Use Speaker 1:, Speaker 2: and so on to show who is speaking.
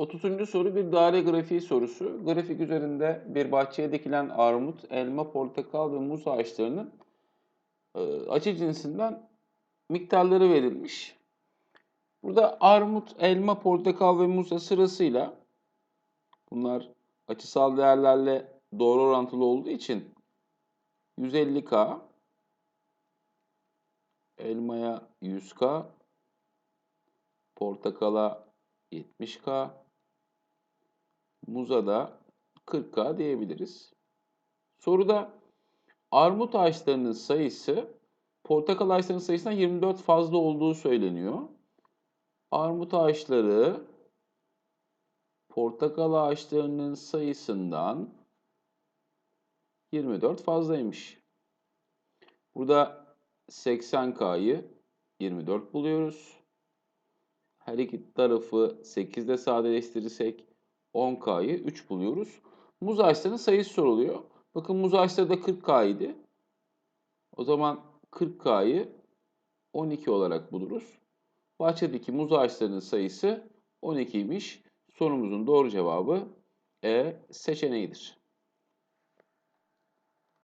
Speaker 1: 30. soru bir daire grafiği sorusu. Grafik üzerinde bir bahçeye dikilen armut, elma, portakal ve muz ağaçlarının e, açı cinsinden miktarları verilmiş. Burada armut, elma, portakal ve muzla sırasıyla bunlar açısal değerlerle doğru orantılı olduğu için 150K, elmaya 100K, portakala 70K, muza da 40K diyebiliriz. Soruda armut ağaçlarının sayısı portakal ağaçlarının sayısından 24 fazla olduğu söyleniyor. Armut ağaçları portakal ağaçlarının sayısından 24 fazlaymış. Burada 80K'yı 24 buluyoruz. Her iki tarafı 8 ile sadeleştirirsek 10K'yı 3 buluyoruz. Muz ağaçlarının sayısı soruluyor. Bakın muz ağaçları da 40K idi. O zaman 40K'yı 12 olarak buluruz. Bahçedeki muz ağaçlarının sayısı 12'ymiş. Sorumuzun doğru cevabı E seçeneğidir.